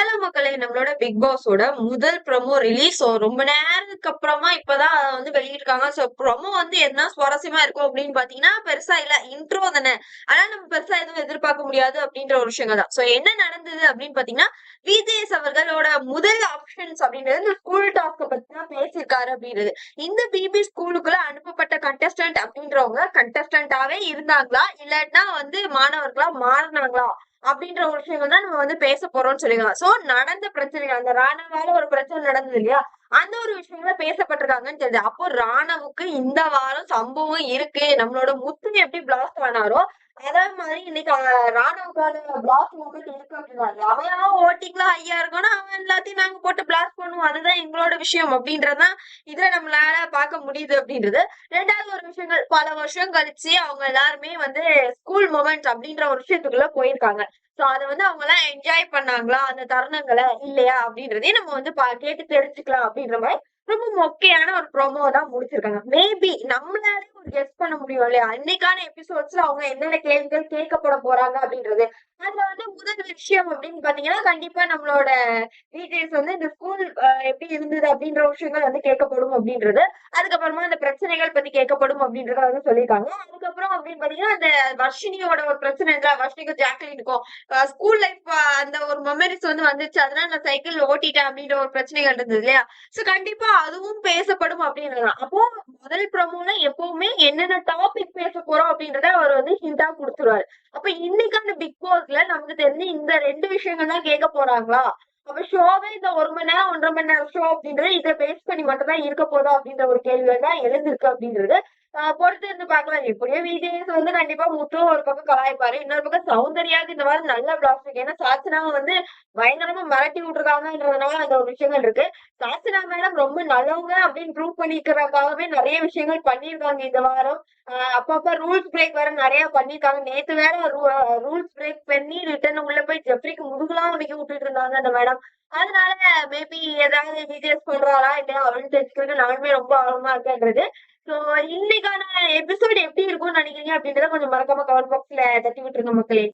Hello மக்களே நம்மளோட big பாஸோட முதல் ப்ரமோ ரிலீஸ் ரொம்ப நேரத்துக்கு அப்புறமா இப்பதான் வந்து வெளியிட்டிருக்காங்க. சோ ப்ரமோ வந்து என்ன சுவாரஸ்யமா இருக்கும் அப்படின்னு பாத்தீங்கன்னா பெருசா இல்ல இன்ட்ரோ தானே. ஆனா நம்ம பெருசா எதுவும் எதிர்பார்க்க முடியாது அப்படின்ற ஒரு விஷயங்கள் தான். சோ என்ன நடந்தது அப்படின்னு பாத்தீங்கன்னா விஜேஎஸ் அவர்களோட முதல் ஆப்ஷன்ஸ் அப்படின்றது இந்த ஸ்கூல் டாஸ்க பத்தி தான் பேசியிருக்காரு அப்படின்றது. இந்த பிபி ஸ்கூலுக்குள்ள அனுப்பப்பட்ட கண்டஸ்டன்ட் அப்படின்றவங்க கண்டஸ்டன்டாவே இருந்தாங்களா? இல்லாட்டினா வந்து மாணவர்களா மாறினாங்களா? அப்படின்ற ஒரு விஷயங்கள் தான் நம்ம வந்து பேச போறோம்னு சொல்லிக்கலாம் சோ நடந்த பிரச்சனைகள் அந்த ராணாவால ஒரு பிரச்சனை நடந்தது இல்லையா? அந்த ஒரு விஷயங்கள பேசப்பட்டிருக்காங்கன்னு தெரியுது. அப்போ ராணவுக்கு இந்த வாரம் சம்பவம் இருக்கு. நம்மளோட முத்து எப்படி பிளாஸ்ட் ஆனாரோ அதே மாதிரி இன்னைக்கு ராணுவக்கான பிளாஸ்ட் மூமெண்ட் இருக்கு அப்படின்னாரு அவன் ஓட்டிக்கலாம் ஐயா இருக்கணும் அவன் எல்லாத்தையும் நாங்க போட்டு பிளாஸ்ட் பண்ணுவோம். அதுதான் எங்களோட விஷயம் அப்படின்றதுதான் இதுல நம்மளால பார்க்க முடியுது அப்படின்றது. ரெண்டாவது ஒரு விஷயங்கள் பல வருஷம் கழிச்சு அவங்க எல்லாருமே வந்து ஸ்கூல் மூமெண்ட்ஸ் அப்படின்ற ஒரு விஷயத்துக்குள்ள போயிருக்காங்க. சோ அத வந்து அவங்க எல்லாம் என்ஜாய் பண்ணாங்களா? அந்த தருணங்களை இல்லையா? அப்படின்றதையும் நம்ம வந்து பா- கேட்டு தெரிஞ்சுக்கலாம் அப்படின்ற மாதிரி ரொம்ப மொக்கையான ஒரு ப்ரோமோ தான் முடிச்சிருக்காங்க. மேபி நம்மளாலே ஒரு கெஸ் பண்ண முடியும் இல்லையா? இன்னைக்கான எபிசோட்ஸ்ல அவங்க என்னென்ன கேள்விகள் கேட்கப்பட போறாங்க அப்படின்றது. அதுல வந்து முதல் விஷயம் அப்படின்னு பாத்தீங்கன்னா கண்டிப்பா நம்மளோட டீடைல்ஸ் வந்து இந்த ஸ்கூல் எப்படி இருந்தது அப்படின்ற விஷயங்கள் வந்து கேட்கப்படும் அப்படின்றது. அதுக்கப்புறமா அந்த பிரச்சனைகள் பத்தி கேட்கப்படும் அப்படின்றத வந்து சொல்லியிருக்காங்க. அதுக்கப்புறம் அப்படின்னு பாத்தீங்கன்னா அந்த வர்ஷினியோட ஒரு பிரச்சனை இருந்தா வர்ஷினிக்கும் ஜாக்லினுக்கும். ஸ்கூல் லைஃப் அந்த ஒரு மெமரிஸ் வந்து வந்துச்சு. அதனால நான் சைக்கிள் ஓட்டிட்டேன் அப்படின்ற ஒரு பிரச்சனைகள் இருந்தது இல்லையா? சோ கண்டிப்பா அதுவும் பேசப்படும் அப்படின்றது அப்போ முதல் ப்ரோமோல எப்பவுமே என்னென்ன டாபிக் பேச போறோம் அப்படின்றத அவர் வந்து ஹிண்டா கொடுத்துருவாரு. அப்ப இன்னைக்கான பிக் பாஸ்ல நமக்கு தெரிஞ்சு இந்த ரெண்டு விஷயங்கள் தான் கேட்க போறாங்களா? அப்ப ஷோவே இந்த ஒரு மணி நேரம் ஒன்றரை மணி நேரம் ஷோ அப்படின்றது இதை பேஸ் பண்ணி மட்டும் தான் இருக்க போதா அப்படின்ற ஒரு கேள்விகள் தான் எழுந்திருக்கு அப்படின்றது பொறுத்து இருந்து பாக்கலாம் எப்படியோ விஜேஎஸ் வந்து கண்டிப்பா முத்து ஒரு பக்கம் கலாய்ப்பாரு. இன்னொரு பக்கம் சௌந்தர்யாவுக்கு இந்த மாதிரி நல்ல பிளாக்ஸ் இருக்கு. ஏன்னா சாச்சனாவை வந்து பயங்கரமா மிரட்டி விட்டுருக்காங்கன்றதுனால அந்த ஒரு விஷயங்கள் இருக்கு. சாச்சனா மேடம் ரொம்ப நல்லவங்க அப்படின்னு ப்ரூவ் பண்ணிக்கிறதுக்காகவே நிறைய விஷயங்கள் பண்ணியிருக்காங்க இந்த வாரம். ஆஹ் அப்பப்ப ரூல்ஸ் பிரேக் வேற நிறைய பண்ணிருக்காங்க நேத்து வேற ரூல்ஸ் பிரேக் பண்ணி ரிட்டர்ன் உள்ள போய் ஜெப்ரிக்கு முதுகுலாம் அமைக்க விட்டுட்டு இருந்தாங்க அந்த மேடம். அதனால மேபி ஏதாவது டீடைல்ஸ் பண்றாரா இல்லையா? அப்படின்னு தெரிஞ்சுக்கிறது நானுமே ரொம்ப ஆர்வமா இருக்கேன்றது. சோ இன்னைக்கான எபிசோட் எப்படி இருக்கும்னு நினைக்கிறீங்க அப்படின்றத கொஞ்சம் மறக்காம கமெண்ட் பாக்ஸ்ல தட்டி விட்டுருங்க மக்களே.